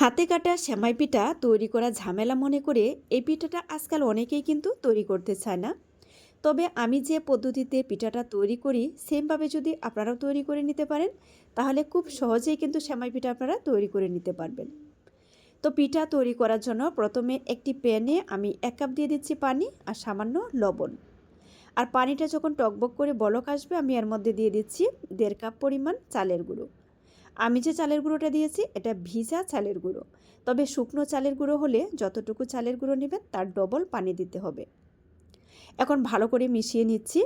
হাতে কাটা সেমাই পিঠা তৈরি করা ঝামেলা মনে করে এই পিঠাটা আজকাল অনেকেই কিন্তু তৈরি করতে চায় না। তবে আমি যে পদ্ধতিতে পিঠাটা তৈরি করি, সেমভাবে যদি আপনারাও তৈরি করে নিতে পারেন, তাহলে খুব সহজেই কিন্তু সেমাই পিঠা আপনারা তৈরি করে নিতে পারবেন। তো পিঠা তৈরি করার জন্য প্রথমে একটি প্যানে আমি এক কাপ দিয়ে দিচ্ছি পানি আর সামান্য লবণ। আর পানিটা যখন টকবক করে বলক আসবে, আমি এর মধ্যে দিয়ে দিচ্ছি দেড় কাপ পরিমাণ চালের গুঁড়ো। আমি যে চালের গুঁড়োটা দিয়েছি, এটা ভিজা চালের গুঁড়ো। তবে শুকনো চালের গুঁড়ো হলে যতটুকু চালের গুঁড়ো নেবেন, তার ডবল পানি দিতে হবে। এখন ভালো করে মিশিয়ে নিচ্ছি।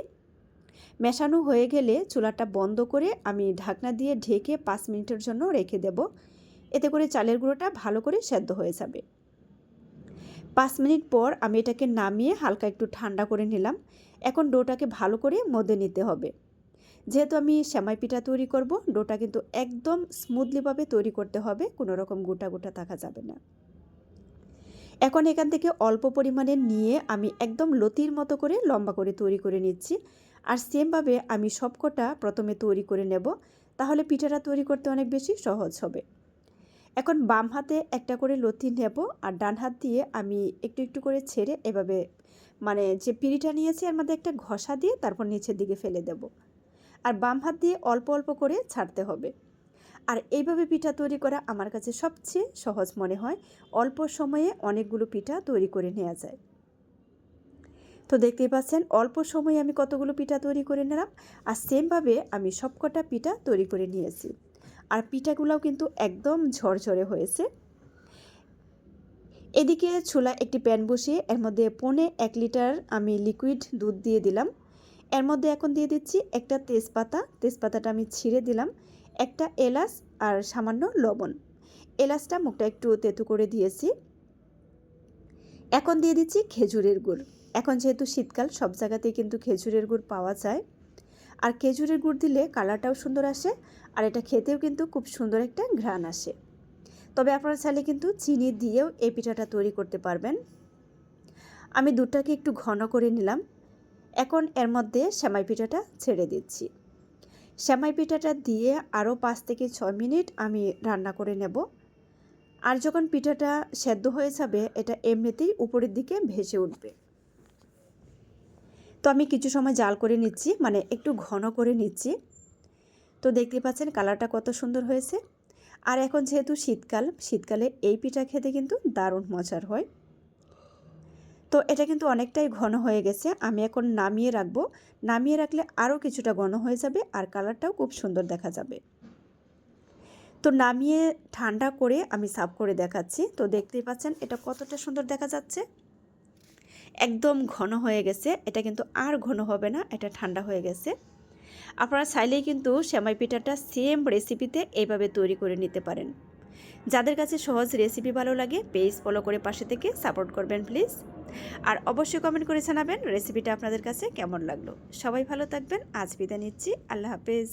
মেশানো হয়ে গেলে চুলাটা বন্ধ করে আমি ঢাকনা দিয়ে ঢেকে পাঁচ মিনিটের জন্য রেখে দেব। এতে করে চালের গুঁড়োটা ভালো করে সেদ্ধ হয়ে যাবে। পাঁচ মিনিট পর আমি এটাকে নামিয়ে হালকা একটু ঠান্ডা করে নিলাম। এখন ডোটাকে ভালো করে মধ্যে নিতে হবে। যেহেতু আমি সেমাই পিঠা তৈরি করব, ডোটা কিন্তু একদম স্মুথলিভাবে তৈরি করতে হবে, কোনো রকম গোটা গোটা থাকা যাবে না। এখন এখান থেকে অল্প পরিমাণে নিয়ে আমি একদম লতির মতো করে লম্বা করে তৈরি করে নিচ্ছি। আর সেমভাবে আমি সবকটা প্রথমে তৈরি করে নেব, তাহলে পিঠাটা তৈরি করতে অনেক বেশি সহজ হবে। এখন বাম হাতে একটা করে লতি নেব, আর ডান হাত দিয়ে আমি একটু একটু করে ছেড়ে এভাবে মানে যে পিড়িটা নিয়েছি, এর মধ্যে একটা ঘষা দিয়ে তারপর নিচের দিকে ফেলে দেবো। আর বাম হাত দিয়ে অল্প অল্প করে ছাড়তে হবে। আর এইভাবে পিঠা তৈরি করা আমার কাছে সবচেয়ে সহজ মনে হয়। অল্প সময়ে অনেকগুলো পিঠা তৈরি করে নেওয়া যায়। তো দেখতেই পাচ্ছেন, অল্প সময়ে আমি কতগুলো পিঠা তৈরি করে নিলাম আর সেমভাবে আমি সবকটা পিঠা তৈরি করে নিয়েছি। আর পিঠাগুলোও কিন্তু একদম ঝরঝরে হয়েছে। এদিকে ছোলা একটি প্যান বসিয়ে এর মধ্যে পনে এক লিটার আমি লিকুইড দুধ দিয়ে দিলাম। এর মধ্যে এখন দিয়ে দিচ্ছি একটা তেজপাতা। তেজপাতাটা আমি ছিঁড়ে দিলাম। একটা এলাচ আর সামান্য লবণ। এলাচটা মুখটা একটু তেতু করে দিয়েছি। এখন দিয়ে দিচ্ছি খেজুরের গুড়। এখন যেহেতু শীতকাল, সব জায়গাতেই কিন্তু খেজুরের গুড় পাওয়া যায়। আর খেজুরের গুড় দিলে কালারটাও সুন্দর আসে আর এটা খেতেও কিন্তু খুব সুন্দর একটা ঘ্রাণ আসে। তবে আপনারা চাইলে কিন্তু চিনি দিয়েও এই পিঠাটা তৈরি করতে পারবেন। আমি দুধটাকে একটু ঘন করে নিলাম। এখন এর মধ্যে সেমাই পিঠাটা ছেড়ে দিচ্ছি। সেমাই পিঠাটা দিয়ে আরও পাঁচ থেকে ছয় মিনিট আমি রান্না করে নেব। আর যখন পিঠাটা সেদ্ধ হয়ে যাবে, এটা এমনিতেই উপরের দিকে ভেসে উঠবে। তো আমি কিছু সময় জাল করে নিচ্ছি মানে একটু ঘন করে নিচ্ছি। তো দেখতে পাচ্ছেন কালারটা কত সুন্দর হয়েছে। আর এখন যেহেতু শীতকাল, শীতকালে এই পিঠা খেতে কিন্তু দারুণ মজার হয়। তো এটা কিন্তু অনেকটাই ঘন হয়ে গেছে। আমি এখন নামিয়ে রাখব। নামিয়ে রাখলে আরও কিছুটা ঘন হয়ে যাবে আর কালারটাও খুব সুন্দর দেখা যাবে। তো নামিয়ে ঠান্ডা করে আমি সাফ করে দেখাচ্ছি। তো দেখতেই পাচ্ছেন এটা কতটা সুন্দর দেখা যাচ্ছে। একদম ঘন হয়ে গেছে। এটা কিন্তু আর ঘন হবে না, এটা ঠান্ডা হয়ে গেছে। আপনারা চাইলেই কিন্তু শ্যামাই পিঠাটা সেম রেসিপিতে এইভাবে তৈরি করে নিতে পারেন। যাদের কাছে সহজ রেসিপি ভালো লাগে পেজ ফলো করে পাশে থেকে সাপোর্ট করবেন প্লিজ আর অবশ্যই কমেন্ট করে জানাবেন রেসিপিটা আপনাদের কাছে কেমন লাগল। সবাই ভালো থাকবেন, আজ বিদায় নিচ্ছি, আল্লাহ হাফেজ।